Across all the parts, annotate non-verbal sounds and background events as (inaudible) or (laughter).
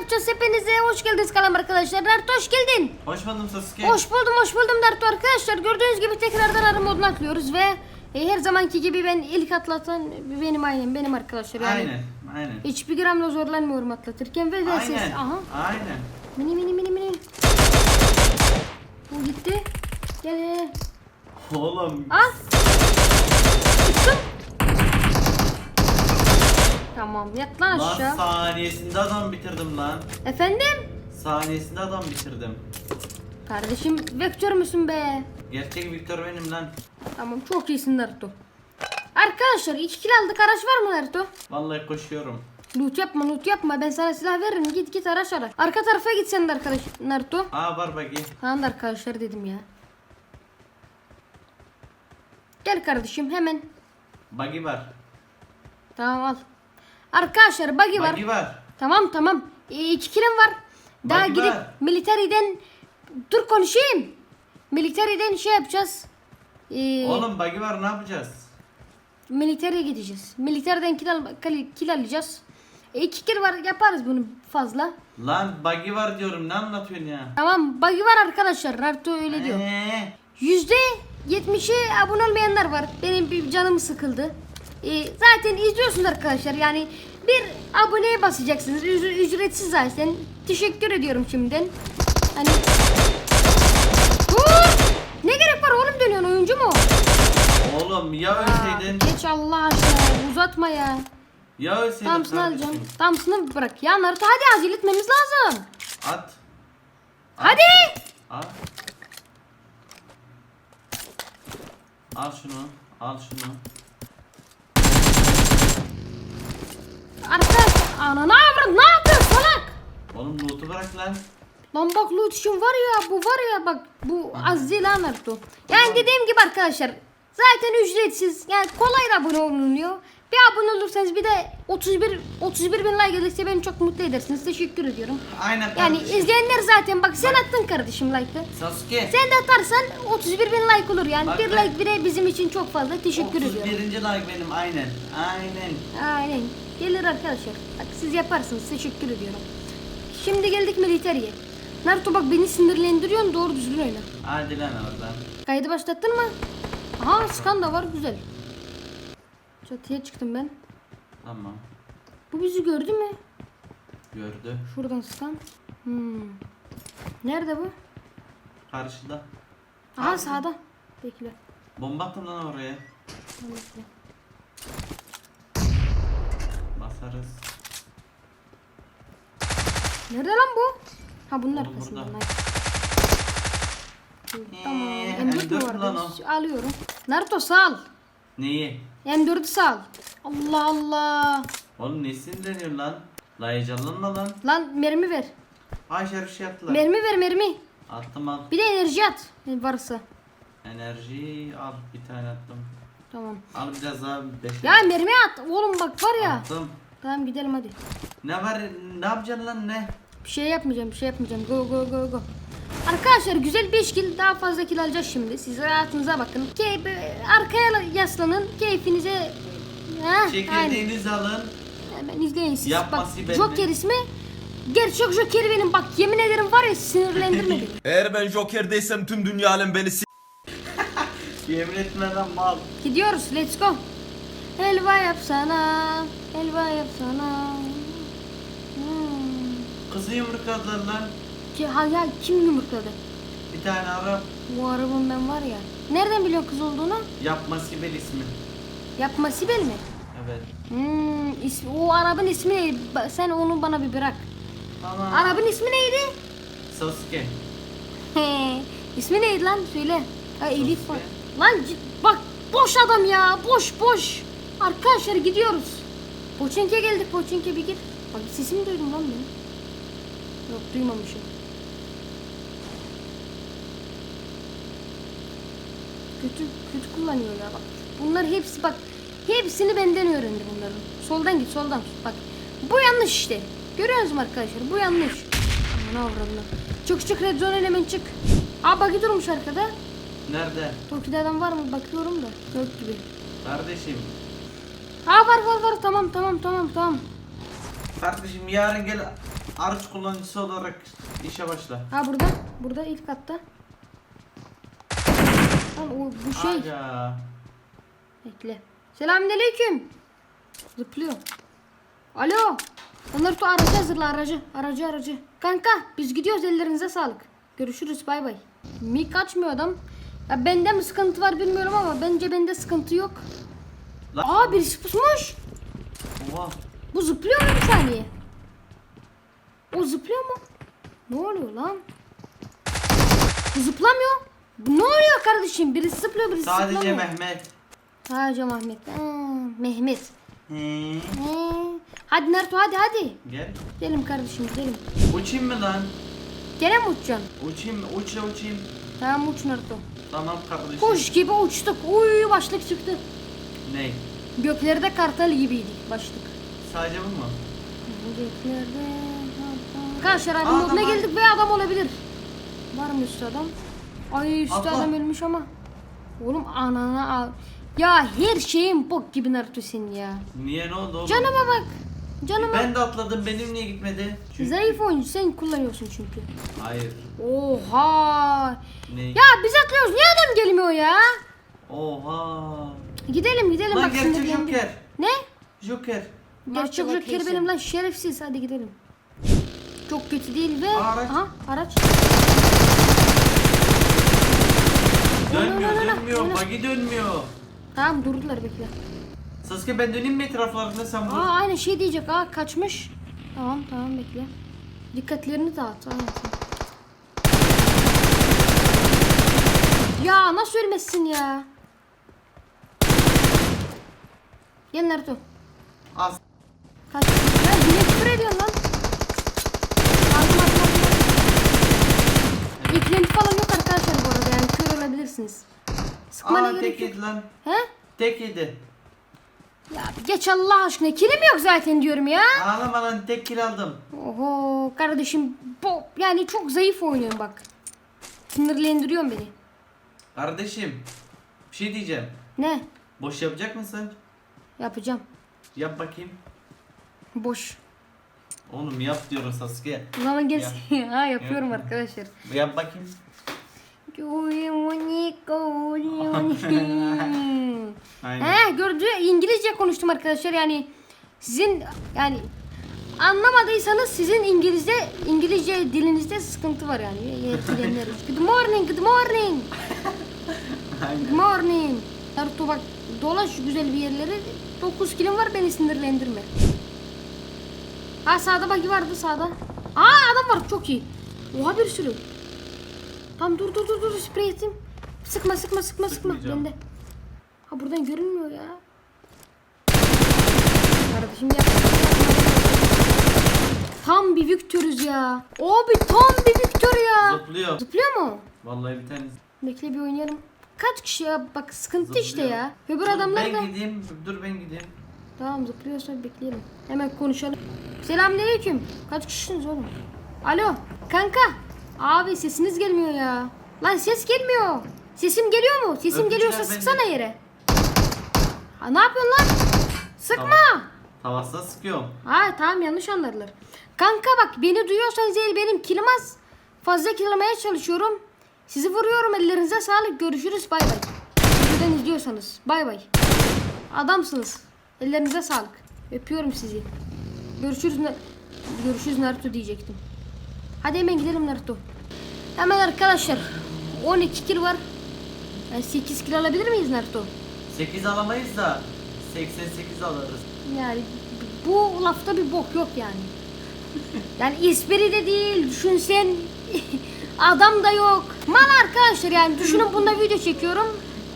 yapacağız hepinize hoş geldiniz kanalım arkadaşlar Naruto hoş geldin Hoş buldum Sasuke. Hoş buldum hoş buldum Naruto arkadaşlar gördüğünüz gibi tekrardan armor moduna atlıyoruz ve e, her zamanki gibi ben ilk atlatan benim aynen benim arkadaşlar yani Aynen. Aynen. hiçbir gramla zorlanmıyorum atlatırken ve VSS Aynen. aha Aynen. mini mini mini mini bu gitti gel gel gel Oğlum. al Tamam yat lan Lan aşağı saniyesinde adam bitirdim lan. efendim Saniyesinde adam bitirdim. Kardeşim vektör müsün be? Gerçek Victor benim lan. Tamam çok iyisin Naruto. Arkadaşlar 2 kill aldık araç var mı Naruto? Vallahi koşuyorum. Loot yapma loot yapma ben sana silah veririm git git araç ara. Arka tarafa git sen de arkadaş Naruto. Aa var bagi. Tamam da arkadaşlar dedim ya. Gel kardeşim hemen. Bagi var. Tamam al. Arkadaşlar buggy var. Bagi var. Tamam tamam. 2 killim var. Daha Buggy gidip var. militeriden dur konuşayım. Militeriden şey yapacağız. Ee, Oğlum bagi var ne yapacağız? Militere gideceğiz. Militerden kil, al, kil, alacağız. E, iki kil var yaparız bunu fazla. Lan bagi var diyorum ne anlatıyorsun ya? Tamam buggy var arkadaşlar. Naruto öyle diyor. Eee. Yüzde yetmişi abone olmayanlar var. Benim bir canım sıkıldı. E, zaten izliyorsunuz arkadaşlar. Yani bir aboneye basacaksınız. Ücre- ücretsiz zaten. Teşekkür ediyorum şimdiden. Hani... Ne gerek var oğlum dönüyorsun oyuncu mu? Oğlum ya ölseydin. geç Allah aşkına uzatma ya. Ya ölseydin Tamsını kardeşim. alacağım. Tamsını bırak. Ya Naruto hadi acil etmemiz lazım. At. Hadi. Al. Al şunu. Al şunu. Arkadaş ananı avrat ne yapıyorsun salak? Oğlum loot'u bırak lan. Lan bak loot için var ya bu var ya bak bu az değil ha Naruto. Yani dediğim gibi arkadaşlar zaten ücretsiz yani kolay da abone olunuyor. Bir abone olursanız bir de 31 31 bin like gelirse beni çok mutlu edersiniz. Teşekkür ediyorum. Aynen Yani kardeşim. izleyenler zaten bak sen attın kardeşim like'ı. Sasuke. Sen de atarsan 31 bin like olur yani. Bak bir ben- like bile bizim için çok fazla. Teşekkür 31. ediyorum. like benim aynen. Aynen. Aynen. Gelir arkadaşlar. Bak siz yaparsınız. Teşekkür ediyorum. Şimdi geldik militeriye. Naruto bak beni sinirlendiriyorsun. Doğru düzgün oyna. Hadi lan oradan. Kaydı başlattın mı? Aha skan da var. Güzel. Çatıya çıktım ben. Tamam. Bu bizi gördü mü? Gördü. Şuradan skan. Hmm. Nerede bu? Karşıda. Aha sağda. Bekle. Bomba attım lan oraya. Bekle. Basarız. Nerede lan bu? Ha bunun Oğlum arkasında. burada. Tamam. Ee, M4 mü M4 lan vardı? Alıyorum. Naruto sağ al. Neyi? M4'ü sağ al. Allah Allah. Oğlum nesin deniyor lan? La heyecanlanma lan. Lan mermi ver. Ay şerif şey attılar. Mermi ver mermi. Attım al. Bir de enerji at. Varsa. Enerji al bir tane attım. Tamam. Al biraz daha beş. Ya mermi at. Oğlum bak var ya. Attım. Tamam gidelim hadi. Ne var? Ne yapacaksın lan ne? Bir şey yapmayacağım bir şey yapmayacağım. Go go go go. Arkadaşlar güzel 5 kill daha fazla kill alacağız şimdi. Siz hayatınıza bakın. Keyif, arkaya yaslanın. Keyfinize Heh. Çekirdeğinizi alın. Hemen izleyin siz. Yapma bak Joker mi? ismi. Gerçek Joker benim bak yemin ederim var ya sinirlendirmedi. (laughs) Eğer ben Joker'deysem tüm dünya alem beni s- (laughs) Yemin etme lan mal. Gidiyoruz let's go. Helva yapsana. Helva yapsana. Hmm. Kızı yumrukladılar lan. Ki, ha, ya kim yumrukladı? Bir tane Arap. Bu arabanın ben var ya. Nereden biliyorsun kız olduğunu? Yapma Sibel ismi. Yapma Sibel mi? Evet. Hmm, ismi, o arabın ismi neydi? Sen onu bana bir bırak. Tamam. Arabın ismi neydi? Sasuke. ismi neydi lan? Söyle. Ha Elif var. Lan bak boş adam ya. Boş boş. Arkadaşlar gidiyoruz. Poçinke geldik. Poçinke bir gir. Bak sesimi duydum lan ben. Yok duymamışım. Kötü kötü kullanıyor ya bak. Bunlar hepsi bak. Hepsini benden öğrendi bunların. Soldan git soldan. Bak. Bu yanlış işte. Görüyorsunuz mu arkadaşlar? Bu yanlış. Aman avradına. Çık çık red zone hemen çık. Aa bagi durmuş arkada. Nerede? Toki'de adam var mı? Bakıyorum da. Yok gibi. Kardeşim. Aa var var var. Tamam tamam tamam tamam. Kardeşim yarın gel araç kullanıcısı olarak işe başla. Ha burada. Burada ilk katta. Lan o bu şey. Aga. Bekle. Selamünaleyküm. Zıplıyor. Alo. Onları tu aracı hazırla aracı. Aracı aracı. Kanka biz gidiyoruz ellerinize sağlık. Görüşürüz bay bay. Mik açmıyor adam. Ya bende mi sıkıntı var bilmiyorum ama bence bende sıkıntı yok. Lan. Aa birisi pusmuş. Oha. Bu zıplıyor mu bir saniye? O zıplıyor mu? Ne oluyor lan? Bu zıplamıyor. Ne oluyor kardeşim? Birisi zıplıyor birisi Sadece zıplamıyor. Mehmet. Sadece Mehmet. Ha, Mehmet. He. He. Hadi Naruto hadi hadi. Gel. Gidelim kardeşim gidelim. Uçayım mı lan? Gene mi uçacaksın? Uçayım mı? Uçla uçayım. Tamam uç Naruto. Tamam kardeşim. Kuş gibi uçtuk. Uy başlık çıktı. Ne? Göklerde kartal gibiydik başlık. Sadece bu mu? Göklerde kartal. Arkadaşlar Aa, moduna geldik ve adam olabilir. Var mı üstü adam? Ay üstü Atla. adam ölmüş ama. Oğlum anana al. Ya her şeyin bok gibi Naruto senin ya. Niye ne oldu oğlum? Canıma bak. Canıma. Ben de atladım. Benim niye gitmedi? Çünkü... Zayıf oyuncu sen kullanıyorsun çünkü. Hayır. Oha. Ne? Ya biz atlıyoruz. Niye adam gelmiyor ya? Oha. Gidelim gidelim. Lan bak gerçek sinirlendim. Joker. Ne? Joker. Gerçek Joker location. benim lan şerefsiz. Hadi gidelim. Çok kötü değil ve... Araç. Aha araç. Dönmüyor, dönmüyor. Buggy dönmüyor. Tamam durdular bekle. Sasuke ben döneyim mi etraflarına sen vur. Aa aynı şey diyecek. Aa kaçmış. Tamam tamam bekle. Dikkatlerini dağıt. Aynen. Ya nasıl ölmezsin ya? Gel Naruto. Az. Kaç. Ya yine küfür ediyorsun lan. Aldım aldım aldım. İklenti falan yok arkadaşlar bu arada yani olabilirsiniz. Sıkmana Aa gerek tek yok. yedi lan. He? Tek yedi. Ya geç Allah aşkına kilim yok zaten diyorum ya. Ağlama lan tek kill aldım. Oho kardeşim bu yani çok zayıf oynuyorum bak. Sinirlendiriyorsun beni. Kardeşim. Bir şey diyeceğim. Ne? Boş yapacak mısın? Yapacağım. Yap bakayım. Boş. Oğlum yap diyorum Sasuke. O zaman gelsin. ha yapıyorum Yap. arkadaşlar. Yap bakayım. Aynen. He gördü İngilizce konuştum arkadaşlar yani sizin yani anlamadıysanız sizin İngilizce İngilizce dilinizde sıkıntı var yani yetkilenler. (laughs) good morning good morning good morning. Naruto bak dolaş şu güzel bir yerlere 9 kilim var beni sinirlendirme. Ha sağda bagi vardı sağda. Aa adam var çok iyi. Oha bir sürü. Tamam dur dur dur dur sprey ettim. Sıkma sıkma sıkma sıkma bende. Ha buradan görünmüyor ya. Kardeşim yap. Tam bir Victor'uz ya. Abi tam bir Victor ya. Zıplıyor. Zıplıyor mu? Vallahi bir tane. Bekle bir oynayalım. Kaç kişi ya? Bak sıkıntı işte Zıplıyor. ya. Öbür Dur, adamlar ben da. gideyim. Dur ben gideyim. Tamam zıplıyorsa bekleyelim. Hemen konuşalım. Selamünaleyküm. Kaç kişisiniz oğlum? Alo kanka. Abi sesiniz gelmiyor ya. Lan ses gelmiyor. Sesim geliyor mu? Sesim Öpücükler geliyorsa bende. sıksana yere. Ha, ne yapıyorsun lan? Sıkma. Tamam. Tavasına sıkıyorum. Ha tamam yanlış anlarlar. Kanka bak beni duyuyorsanız eğer benim kilim az. Fazla kilamaya çalışıyorum. Sizi vuruyorum ellerinize sağlık. Görüşürüz bay bay. Buradan izliyorsanız bay bay. Adamsınız. Ellerinize sağlık. Öpüyorum sizi. Görüşürüz. Görüşürüz Naruto diyecektim. Hadi hemen gidelim Naruto. Hemen arkadaşlar. 12 kill var. Yani 8 kill alabilir miyiz Naruto? 8 alamayız da 88 alırız. Yani bu lafta bir bok yok yani. Yani espri de değil, düşünsen (laughs) adam da yok. Mal arkadaşlar yani düşünün bunda video çekiyorum.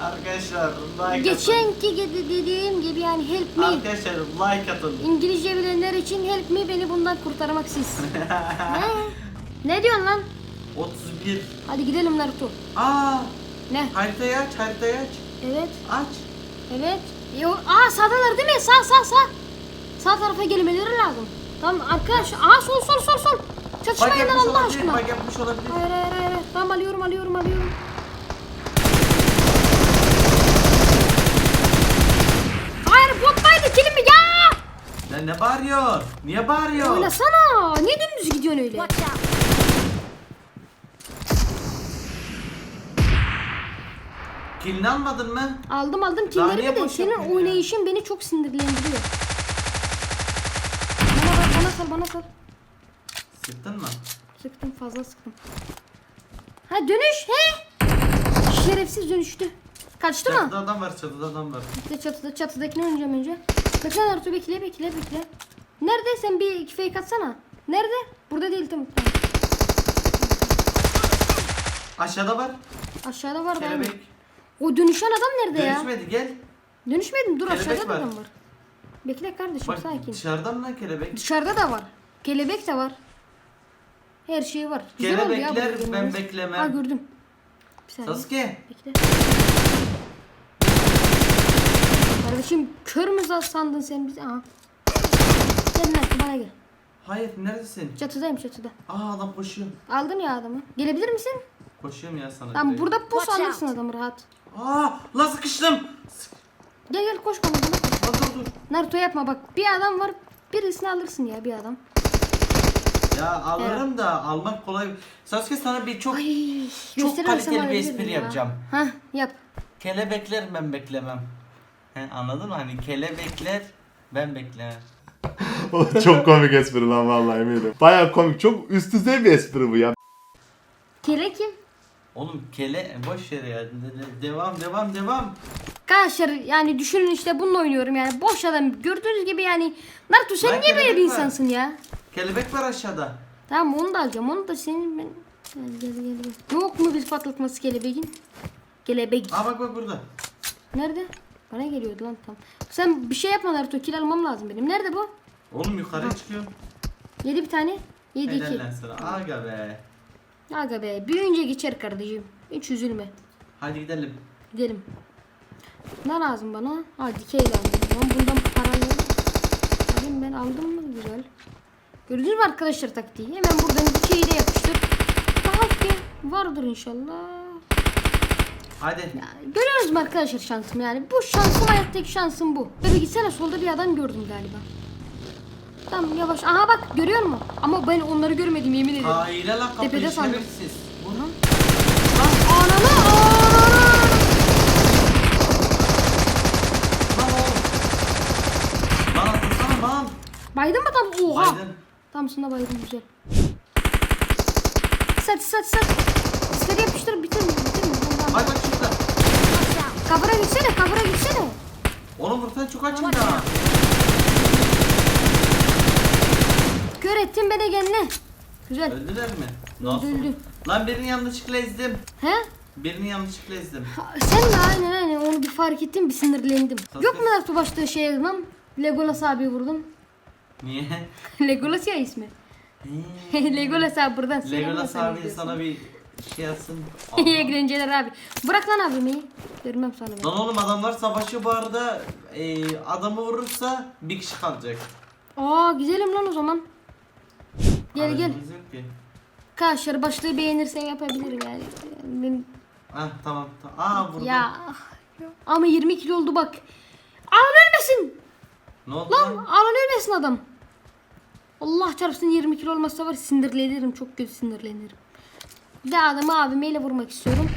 Arkadaşlar like. Geçenki gibi dediğim gibi yani help me. Arkadaşlar like atın. İngilizce bilenler için help me beni bundan kurtarmak siz. (laughs) ne? Diyorsun lan? 31. Hadi gidelim Naruto. Aa, Ne? haritayı aç, haritayı aç. Evet, Aç. evet. Yo, aa sağdalar değil mi? Sağ sağ sağ. Sağ tarafa gelmeleri lazım. Tamam arkadaş. Aa sol sol sol sol. Çatışmayın lan Allah olabilir, aşkına. bak yapmış olabilir. Hayır hayır hayır. Tamam alıyorum alıyorum alıyorum. Hayır botlaydı kilimi ya. Lan Ya ne bağırıyor? Niye bağırıyor? Oynasana. Niye dümdüz gidiyorsun öyle? Watch out! Kilini almadın mı? Aldım aldım Daha niye killerimi de boş senin yapıyorsun ya? oynayışın beni çok sinirlendiriyor. Bana bak bana sal bana sal. Sıktın mı? Sıktım fazla sıktım. Ha dönüş he? Şerefsiz dönüştü. Kaçtı mı? Çatıda adam var çatıda adam var. Bekle çatıda çatıdakini oynayacağım önce. Bekle Naruto bekle bekle bekle. Nerede sen bir iki fake atsana. Nerede? Burada değil tamam. tamam. Aşağıda var. Aşağıda var da. Kelebek. O dönüşen adam nerede ya? Dönüşmedi gel. Dönüşmedim dur Kelebek aşağıda da var. adam var. Bekle kardeşim Bak sakin. dışarıdan mı lan kelebek? Dışarıda da var. Kelebek de var. Her şey var. Güzel oldu ya Kelebekler ben gelmemiz. beklemem. Ha gördüm. Bir saniye. Sasuke. Bekle. Kardeşim kör mü za- sandın sen bizi? Aha. Gel Naruto bana gel. Hayır neredesin? Çatıdayım çatıda. Aa adam koşuyor. Aldın ya adamı. Gelebilir misin? Koşuyorum ya sana. Tamam direkt. burada pus Watch alırsın out. adamı rahat. Aa lan sıkıştım. Gel gel koş bana. bana. Dur dur. Naruto yapma bak. Bir adam var. Birisini alırsın ya bir adam. Ya alırım da almak kolay. Sasuke sana bir çok Ay, çok gösterirsem kaliteli bir espri ya. yapacağım. Hah yap. Kelebekler ben beklemem. He, anladın mı? Hani kelebekler ben beklemem. (laughs) O çok komik espri lan vallahi eminim. Baya komik. Çok üst düzey bir espri bu ya. Kere kim? Oğlum kele boş ver ya. De- de- devam devam devam. Arkadaşlar yani düşünün işte bununla oynuyorum yani boş adam gördüğünüz gibi yani Naruto sen Lan niye böyle bir kelebek var. insansın ya? Kelebek var aşağıda. Tamam onu da alacağım onu da senin ben gel gel gel gel. Yok mu bir patlatması kelebeğin? Kelebek. Aa bak bak burada. Nerede? Bana geliyordu lan tam. Sen bir şey yapma Naruto kill almam lazım benim. Nerede bu? Oğlum yukarı çıkıyor. Yedi bir tane. Yedi Helal iki. lan sana. Aga be. Aga be büyüyünce geçer kardeşim. Hiç üzülme. Hadi gidelim. Gidelim. Ne lazım bana? Ha dikey lazım. Lan bundan parayı alayım ben aldım mı? Güzel. Gördünüz mü arkadaşlar taktiği? Hemen buradan dikeyi de yapıştır. Daha ki vardır inşallah. Hadi. Ya, görüyoruz mu arkadaşlar şansım yani? Bu şansım hayattaki şansım bu. Bebe gitsene solda bir adam gördüm galiba. Tamam yavaş. Aha bak görüyor musun? Ama ben onları görmedim yemin ederim. Aile lan kapıyı Tepede sandım. şerefsiz. Vur. Ananı ananı. Lan oğlum. Lan atırsana lan. Baydın mı tam? Oha. Baydın. Tam sana baydım güzel. Sat sat sat. İstedi yapıştır bitir? Bitir? Tamam, Ay bak şurada. Kabura gitsene kabura gitsene. Oğlum buradan çok Watch da. out. Kör ettin beni kendine. Güzel. Öldüler mi? Nasıl? Öldü. Lan birini yanlışlıkla ezdim. He? Birini yanlışlıkla ezdim. Ha, Sen de aynen aynen onu bir fark ettim bir sinirlendim. Tabii. Yok mu Naruto başta şey yazmam? Legolas abi vurdum. Niye? (laughs) Legolas ya ismi. (laughs) Legolas abi buradan selam Legolas abi sana bir şey yapsın. (laughs) İyi eğlenceler abi. Bırak lan abimi. Görmem sana ben. Lan oğlum adamlar savaşı bu arada e, adamı vurursa bir kişi kalacak. Aa güzelim lan o zaman. Gel gel. Aracımız yok ki. Arkadaşlar başlığı beğenirsen yapabilirim yani. Ben- Ah tamam. tamam. Aa burada. Ya ama 20 kilo oldu bak. Alan ölmesin. Ne oldu Lan lan? ölmesin adam. Allah çarpsın 20 kilo olmazsa var sinirlenirim çok kötü sinirlenirim. Bir de adamı abimeyle vurmak istiyorum.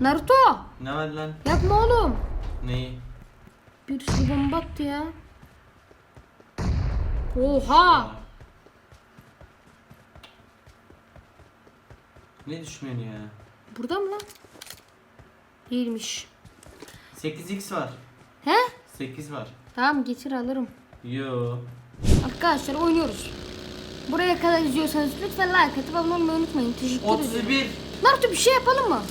Naruto Ne var lan? yapma oğlum. Neyi? Bir sürü bomba attı ya. Oha. Ne düşmüyorsun ya? Burada mı lan? Değilmiş. 8x var. He? 8 var. Tamam getir alırım. Yo. Arkadaşlar oynuyoruz. Buraya kadar izliyorsanız lütfen like atıp abone olmayı unutmayın. Teşekkür ederim. 31. Naruto bir şey yapalım mı?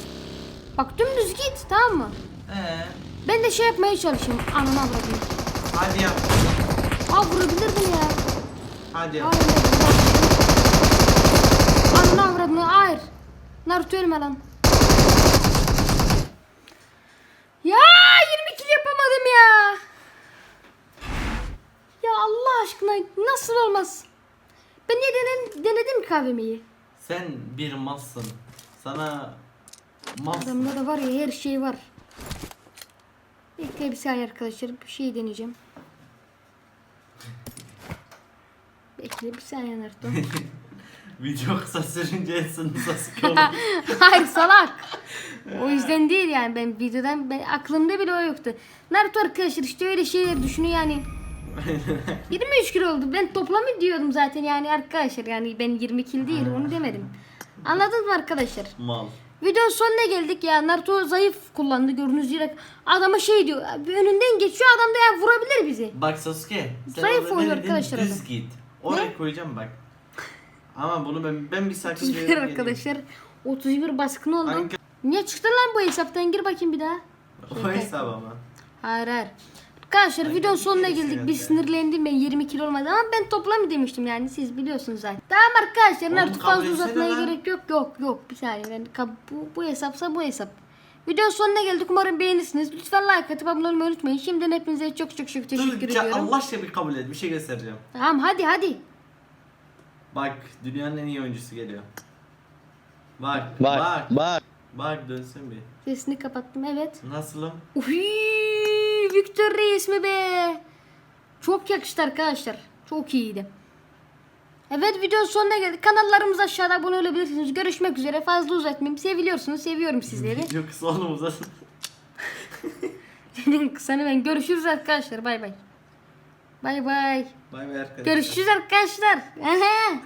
Bak dümdüz git tamam mı? Ee, Ben de şey yapmaya çalışayım. Ananı avradım. hadi yap. Aa vurabilirdim ya. Hadi yap. Hayır. Ananı avradını hayır. Naruto ölme lan. Ya 20 kill yapamadım ya. Ya Allah aşkına nasıl olmaz? Ben niye denedim, denedim ki kahvemeyi? Sen bir malsın. Sana malsın. Adamda da var ya her şey var. Bekle bir saniye arkadaşlar bir şey deneyeceğim. Bekle bir saniye Naruto. (laughs) Video kısa sürünce ensinize sıkılır. (laughs) Hayır salak. O yüzden değil yani ben videodan ben, aklımda bile o yoktu. Naruto arkadaşlar işte öyle şeyler düşünüyor yani. 23 kilo oldu. Ben toplamı diyordum zaten yani arkadaşlar yani ben 20 kilo değil onu demedim. Anladınız mı arkadaşlar? Mal. Videonun sonuna geldik ya. Naruto zayıf kullandı gördüğünüz gibi. Adama şey diyor. "Abi Önünden geçiyor adam da ya vurabilir bizi. Bak Sasuke. Sen Zayıf orada oynuyor ne dedin? arkadaşlar Düz adam. git. Oraya koyacağım bak. Ama bunu ben ben bir sakınca 31 geleyim. arkadaşlar. 31 baskın oldu. Hangi- Niye çıktın lan bu hesaptan? Gir bakayım bir daha. O hesap ama. Hayır hayır. Arkadaşlar bir sonuna geldik. Bir sinirlendim ben 20 kilo olmadı ama ben toplamı demiştim yani siz biliyorsunuz zaten. Tamam arkadaşlar Oğlum artık kabul fazla etsene uzatmaya lan. gerek yok. Yok yok bir saniye ben kab- bu, bu hesapsa bu hesap. Videonun sonuna geldik. Umarım beğenirsiniz. Lütfen like atıp abone olmayı unutmayın. Şimdiden hepinize çok çok çok teşekkür Dur, ediyorum. Allah aşkına bir kabul et. Bir şey göstereceğim. Tamam hadi hadi. Bak dünyanın en iyi oyuncusu geliyor. Bak Bak bak bak. bak dönsün bir. Sesini kapattım evet. Nasılım? Uy, Victor Reis mi be? Çok yakıştı arkadaşlar. Çok iyiydi. Evet videonun sonuna geldik. Kanallarımız aşağıda abone olabilirsiniz. Görüşmek üzere. Fazla uzatmayayım. Seviliyorsunuz. Seviyorum sizleri. (laughs) Video kısa oğlum uzasın. (laughs) Senin kısanı ben. Görüşürüz arkadaşlar. Bay bay. Bay bay. Bay bay arkadaşlar. Görüşürüz arkadaşlar. Aha.